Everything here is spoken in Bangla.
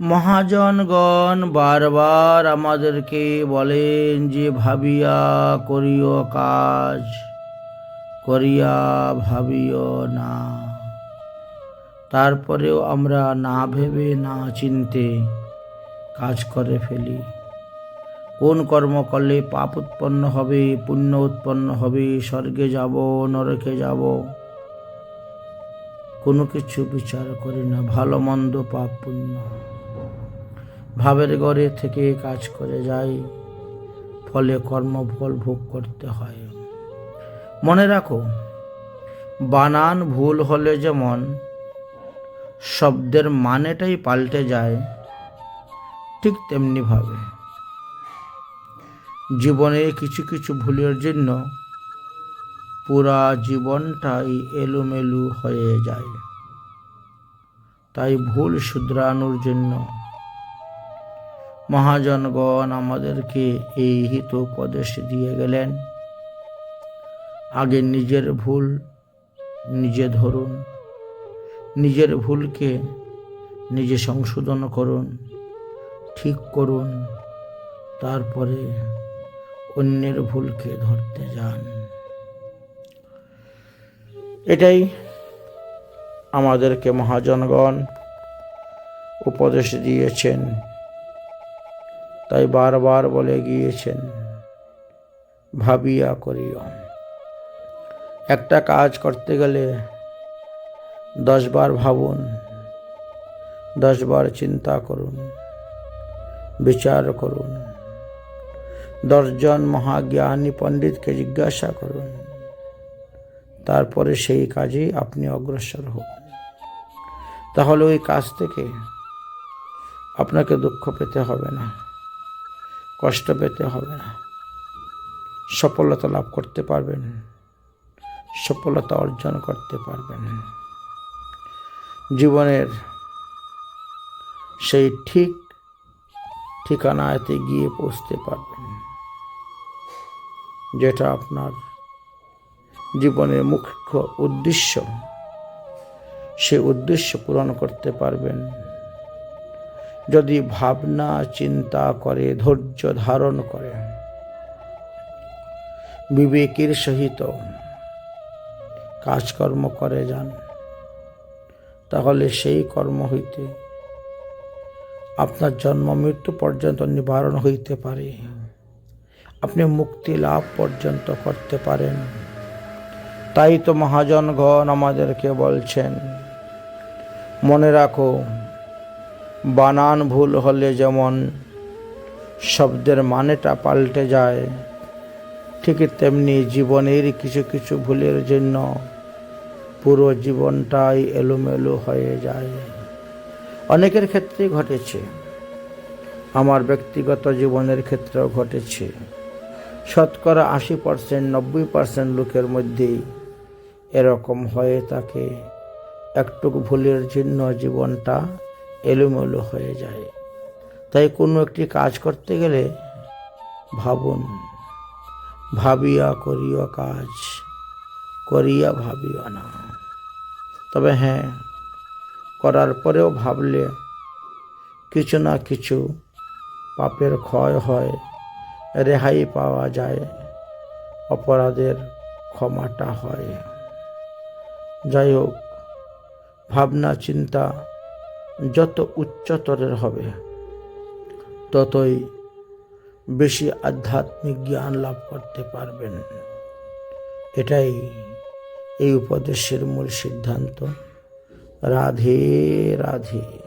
মহাজনগণ বারবার আমাদেরকে বলেন যে, ভাবিয়া করিও কাজ, করিয়া ভাবিও না। তারপরেও আমরা না ভেবে, না চিনতে কাজ করে ফেলি। কোন কর্ম করলে পাপ উৎপন্ন হবে, পুণ্য উৎপন্ন হবে, স্বর্গে যাব, নরকে যাব? কোনো কিছু বিচার করি না, ভালো মন্দ পাপ পুণ্য। ভাবের ঘরে থেকে কাজ করে যাই, ফলে কর্মফল ভোগ করতে হয়। মনে রাখো, বানান ভুল হলে যেমন শব্দের মানেটাই পাল্টে যায়, ঠিক তেমনিভাবে জীবনে কিছু কিছু ভুলের জন্য পুরা জীবনটাই এলোমেলু হয়ে যায়। তাই ভুল শুধরানোর জন্য মহাজনগণ আমাদেরকে এই হিত উপদেশ দিয়ে গেলেন। আগে নিজের ভুল নিজে ধরুন, নিজের ভুলকে নিজে সংশোধন করুন, ঠিক করুন, তারপরে অন্যের ভুলকে ধরতে যান। এটাই আমাদেরকে মহাজনগণ উপদেশ দিয়েছেন। তাই বারবার বলে গিয়েছেন, ভাবিয়া করিও। একটা কাজ করতে গেলে দশবার ভাবুন দশবার চিন্তা করুন, বিচার করুন, দশজন মহাজ্ঞানী পণ্ডিতকে জিজ্ঞাসা করুন, তারপরে সেই কাজেই আপনি অগ্রসর হন। তাহলে ওই কাজ থেকে আপনাকে দুঃখ পেতে হবে না। কষ্ট পেতে হবে। না সফলতা লাভ করতে পারবেন। সফলতা অর্জন করতে পারবেন। জীবনের সেই ঠিক ঠিকানাতে গিয়ে পৌঁছতে পারবেন। যেটা আপনার জীবনের মুখ্য উদ্দেশ্য। সে উদ্দেশ্য পূরণ করতে পারবেন। যদি ভাবনা, চিন্তা করে, ধৈর্য ধারণ করে। বিবেকের সহিত কাজকর্ম করে যান। তাহলে সেই কর্ম হইতে আপনার জন্ম মৃত্যু পর্যন্ত নিবারণ হইতে পারে। আপনি মুক্তি লাভ পর্যন্ত করতে পারেন। তাই তো মহাজনগণ আমাদেরকে বলছেন, মনে রাখো বানান ভুল হলে যেমন শব্দের মানেটা পাল্টে যায়, ঠিক তেমনি জীবনের কিছু কিছু ভুলের জন্য পুরো জীবনটাই এলোমেলো হয়ে যায়। অনেকের ক্ষেত্রেই ঘটেছে, আমার ব্যক্তিগত জীবনের ক্ষেত্রেও ঘটেছে। শতকরা আশি পার্সেন্ট নব্বই পার্সেন্ট লোকের মধ্যেই এরকম হয়ে থাকে। একটুকু ভুলের জন্য জীবনটা এলোমেলো হয়ে যায়। তাই কোনো একটি কাজ করতে গেলে ভাবুন, ভাবিয়া করিও কাজ, করিয়া ভাবিও না। তবে হ্যাঁ করার পরেও ভাবলে কিছু না কিছু পাপের ক্ষয় হয়, রেহাই পাওয়া যায়, অপরাধের ক্ষমাটা হয়। যাই হোক, ভাবনা, চিন্তা যত উচ্চতরের হবে, ততই বেশি আধ্যাত্মিক জ্ঞান লাভ করতে পারবেন। এটাই এই উপদেশের মূল সিদ্ধান্ত। রাধে রাধে।